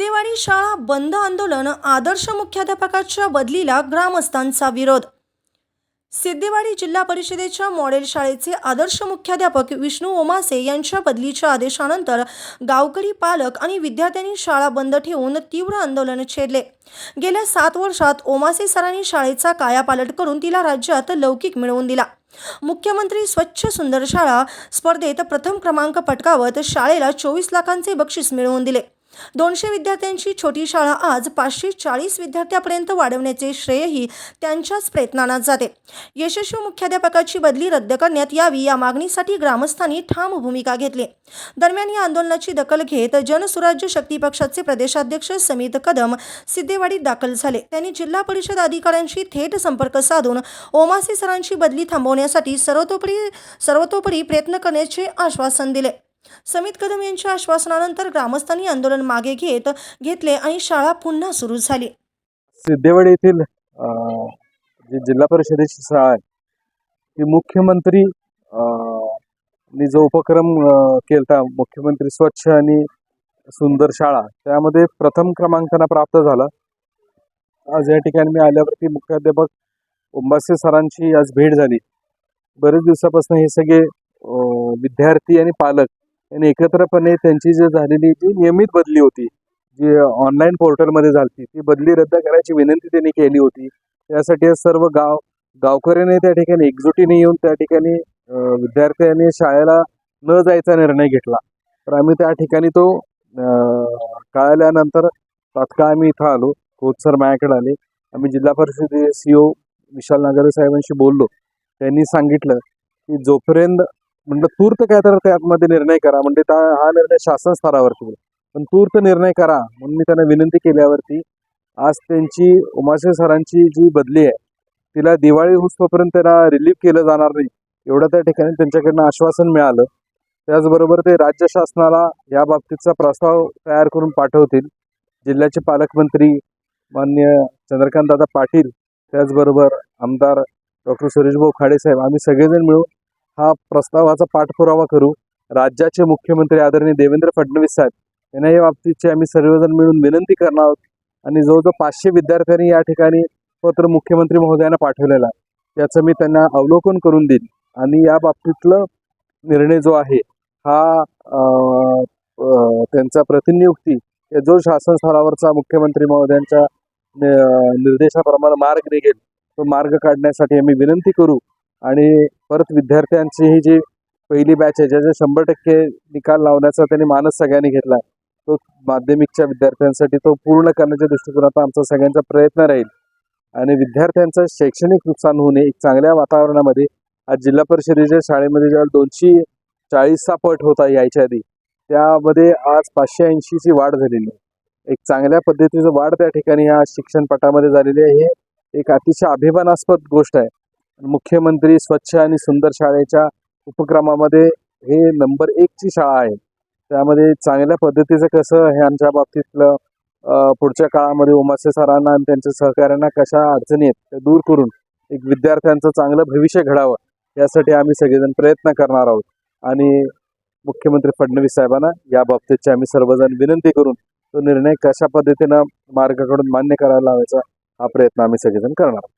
बंद आंदोलन आदर्श मुख्याध्यापकाच्या बदलीला ग्रामस्थांचा विरोध. सिद्धेवाडी जिल्हा परिषदेच्या मॉडेल शाळेचे आदर्श मुख्याध्यापक विष्णू ओमासे यांच्या बदलीच्या आदेशानंतर गावकरी पालक आणि विद्यार्थ्यांनी शाळा बंद ठेवून तीव्र आंदोलन छेडले. गेल्या सात वर्षात ओमासे सरांनी शाळेचा कायापालट करून तिला राज्यात लौकिक मिळवून दिला. मुख्यमंत्री स्वच्छ सुंदर शाळा स्पर्धेत प्रथम क्रमांक पटकावत शाळेला चोवीस लाखांचे बक्षीस मिळवून दिले. दोनशे विद्यार्थ्यांची छोटी शाळा आज पाचशे चाळीस विद्यार्थ्यापर्यंत वाढवण्याचे श्रेयही त्यांच्याच प्रयत्नांना जाते. यशस्वी मुख्याध्यापकाची बदली रद्द करण्यात यावी या मागणीसाठी ग्रामस्थांनी ठाम भूमिका घेतली. दरम्यान या आंदोलनाची दखल घेत जनसुराज्य शक्ती पक्षाचे प्रदेशाध्यक्ष समित कदम सिद्धेवाडीत दाखल झाले. त्यांनी जिल्हा परिषद अधिकाऱ्यांशी थेट संपर्क साधून ओमासी सरांची बदली थांबवण्यासाठी सर्वतोपरी सर्वतोपरी प्रयत्न करण्याचे आश्वासन दिले. समित कदम यांच्या आश्वासनानंतर ग्रामस्थांनी आंदोलन मागे घेत घेतले आणि शाळा पुन्हा सुरू झाली. सिद्धेवाडी येथील जी जिल्हा परिषदेची शाळा आहे ती मुख्यमंत्री जो उपक्रम केला मुख्यमंत्री स्वच्छ आणि सुंदर शाळा त्यामध्ये प्रथम क्रमांकांना प्राप्त झाला. आज या ठिकाणी मी आल्यावरती मुख्याध्यापक उंबासे सरांची आज भेट झाली. बरेच दिवसापासून हे सगळे विद्यार्थी आणि पालक आणि एकत्रपणे त्यांची जी झालेली जी नियमित बदली होती जी ऑनलाईन पोर्टलमध्ये झाली ती बदली रद्द करायची विनंती त्यांनी केली होती. त्यासाठी सर्व गाव गावकऱ्यांनी त्या ठिकाणी एकजुटीने येऊन त्या ठिकाणी विद्यार्थ्यांनी शाळेला न जायचा निर्णय घेतला. तर आम्ही त्या ठिकाणी तो कळल्यानंतर कळाल्यानंतर तात्काळ आम्ही इथं आलो. कोच सर माझ्याकडे आले. आम्ही जिल्हा परिषद सी ओ विशाल नागरे साहेबांशी बोललो. त्यांनी सांगितलं की जोपर्यंत म्हणलं तूर्त काय तर त्यामध्ये निर्णय करा. म्हणजे त्या हा निर्णय शासन स्तरावरती होईल. पण तूर्त निर्णय करा म्हणून मी त्यांना विनंती केल्यावरती आज त्यांची उमाशे सरांची जी बदली आहे तिला दिवाळी होईस्तोपर्यंत त्यांना रिलीफ केलं जाणार नाही एवढं त्या ठिकाणी त्यांच्याकडनं आश्वासन मिळालं. त्याचबरोबर ते राज्य शासनाला या बाबतीतचा प्रस्ताव तयार करून पाठवतील. जिल्ह्याचे पालकमंत्री मान्य चंद्रकांतदादा पाटील त्याचबरोबर आमदार डॉक्टर सुरेशभाऊ खाडेसाहेब आम्ही सगळेजण मिळून हा प्रस्तावाचा पाठपुरावा करू. राज्याचे मुख्यमंत्री आदरणीय देवेंद्र फडणवीस साहेब यांना या बाबतीची आम्ही सर्वजण मिळून विनंती करणार आहोत. आणि जवळजवळ पाचशे विद्यार्थ्यांनी या ठिकाणी पत्र मुख्यमंत्री महोदयांना पाठवलेला आहे. त्याचं मी त्यांना अवलोकन करून देईन. आणि या बाबतीतलं निर्णय जो आहे हा त्यांचा प्रतिनियुक्ती जो शासन स्तरावरचा मुख्यमंत्री महोदयांच्या निर्देशाप्रमाणे मार्ग निघेल तो मार्ग काढण्यासाठी आम्ही विनंती करू. आणि परत विद्यार्थ्यांची ही जी पहिली बॅच आहे ज्याचे शंभर टक्के निकाल लावण्याचा त्यांनी मानस सगळ्यांनी घेतला तो माध्यमिकच्या विद्यार्थ्यांसाठी तो पूर्ण करण्याच्या दृष्टिकोनातून आमचा सगळ्यांचा प्रयत्न राहील. आणि विद्यार्थ्यांचं शैक्षणिक नुकसान होऊ नये एक चांगल्या वातावरणामध्ये आज जिल्हा परिषदेच्या शाळेमध्ये जेव्हा दोनशे चाळीसचा पट होता यायच्या आधी त्यामध्ये आज पाचशे ऐंशीची वाढ झालेली आहे. एक चांगल्या पद्धतीचं वाढ त्या ठिकाणी या शिक्षणपटामध्ये झालेली आहे. हे एक अतिशय अभिमानास्पद गोष्ट आहे. मुख्यमंत्री स्वच्छ आणि सुंदर शाळेच्या उपक्रमामध्ये हे नंबर एकची शाळा आहे. त्यामध्ये चांगल्या पद्धतीचं कसं हे आमच्या बाबतीतलं पुढच्या काळामध्ये उमासे सरांना आणि त्यांच्या सहकाऱ्यांना कशा अडचणी आहेत त्या दूर करून एक विद्यार्थ्यांचं चांगलं भविष्य घडावं यासाठी आम्ही सगळेजण प्रयत्न करणार आहोत. आणि मुख्यमंत्री फडणवीस साहेबांना या बाबतीतची आम्ही सर्वजण विनंती करून तो निर्णय कशा पद्धतीनं मार्गाकडून मान्य करायला लावायचा हा प्रयत्न आम्ही सगळेजण करणार आहोत.